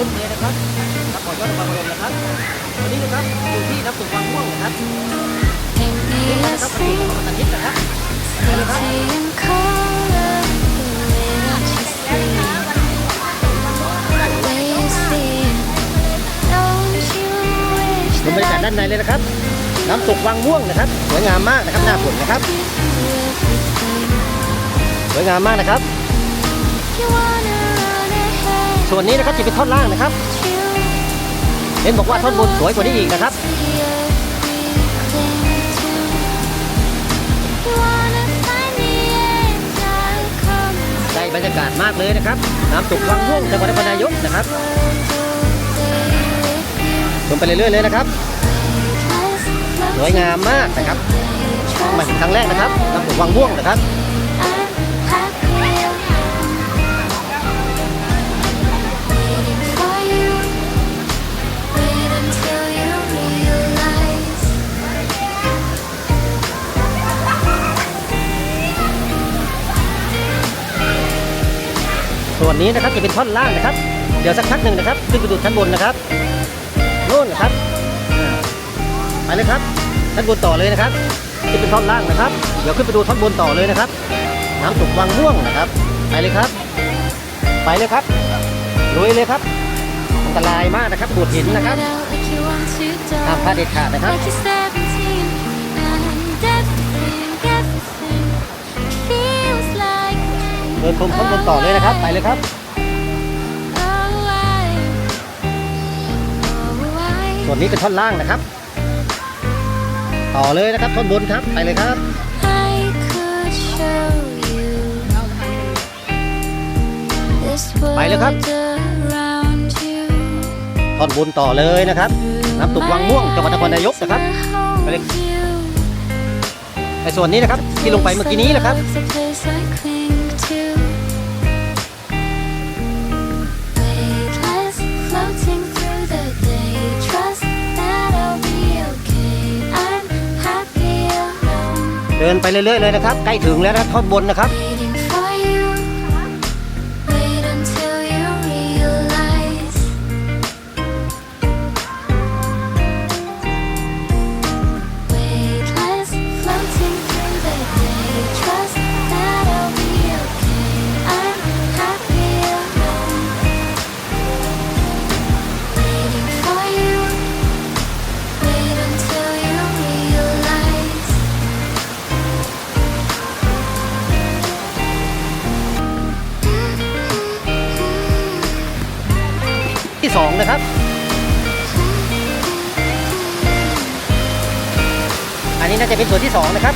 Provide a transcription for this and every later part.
ล่นเมนะครับรับขอยอดนครพนมนะครับวันนี้นะครับอยู่ที่น้ำตกวังม่วงนะครับ Paint me นี่ a นะครับประตู scene, ของตันทิศนะครับ pretty in color, the way that you sleep, the way you see it. Don't you wish ชมบรรยากาศ that ด้านในเลยนะครับ น้ำตกวังม่วงนะครับสวยงามมากนะครับหน้าฝนนะครับ I could do everything? สวยงามมากนะครับ ส่วนนี้นะครับจะเป็นท่อนล่างนะครับ เห็นบอกว่าท่อนบนสวยกว่านี้อีกนะครับได้บรรยากาศมากเลยนะครับ น้ำตกวังม่วงจังหวัดนครนายกนะครับชมไปเรื่อยๆเลยนะครับ สวยงามมากนะครับมาถึงครั้งแรกนะครับน้ำตกวังม่วงนะครับ ส่วนนี้นะครับจะเป็นท่อนล่างนะครับ เดี๋ยวสักพักหนึ่งนะครับ ขึ้นไปดูชั้นบนนะครับนู่นนะครับอ่าไปเลยครับชั้นบนต่อเลยนะครับที่เป็นท่อนล่างนะครับ เดี๋ยวขึ้นไปดูท่อนบนต่อเลยนะครับ น้ำตกวังม่วงนะครับ ไปเลยครับ ไปเลยครับลุยเลยครับอันตรายมากนะครับปวดหินนะครับห้ามพลาดเด็ดขาดนะครับ นชมท่อนบนต่อเลยนะครับ ไปเลยครับส่วนนี้เป็นท่อนล่างนะครับ ต่อเลยนะครับท่อนบนครับไปเลยครับไปเลยครับท่อนบนต่อเลยนะครับน้ำตกวังม่วงจังหวัดนครนายกนะครับไปเลยในส่วนนี้นะครับที่ลงไปเมื่อกี้นี้นะครับ ดินไปเรื่อยๆเลยนะครับ ใกล้ถึงแล้วนะทับท่อนบนนะครับ ที่สองนะครับ อันนี้น่าจะเป็นส่วนที่สองนะครับ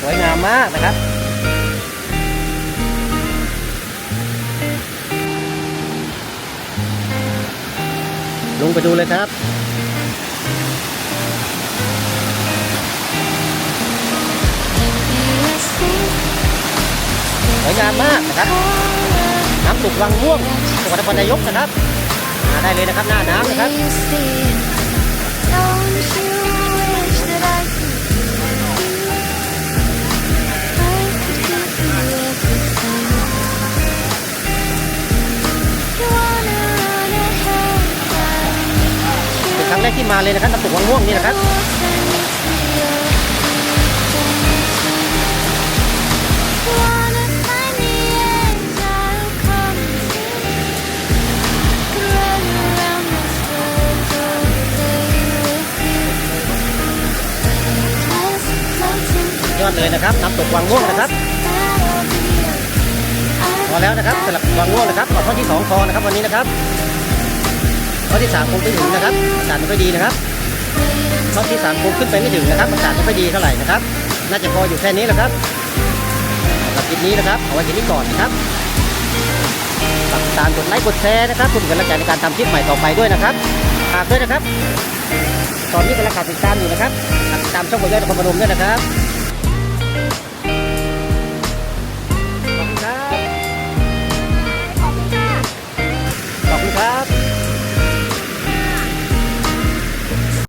สวยงามมากนะครับลงไปดูเลยครับ วยงามมากนะครับ น้ำตกวังม่วงจังหวัดนครนายกนะครับมาได้เลยนะครับหน้าน้ำนะครับเป็นครั้งแรกที่มาเลยนะครับน้ำตกวังม่วงนี่นะครับ ดเลยนะครับน้ำตกวังม่วงนะครับพอแล้วนะครับสำหรับวังม่วงนะครับข้อที่สองพอนะครับวันนี้นะครับข้อที่สามคงไม่ถึงนะครับอากาศไม่ค่อยดีนะครับข้อที่สามคงขึ้นไปไม่ถึงนะครับอากาศไม่ค่อยดีเท่าไหร่นะครับ น่าจะพออยู่แค่นี้แหละครับสำหรับคลิปนี้นะครับเอาไว้แค่นี้ก่อนนะครับฝากติดตามกดไลค์กดแชร์นะครับเพื่อเป็นกำลังใจในการทำคลิปใหม่ต่อไปด้วยนะครับฝากด้วยนะครับ ตอนนี้กำลังขาดติดตามอยู่นะครับติดตามช่องบอยยอดนครพนมด้วยนะครับ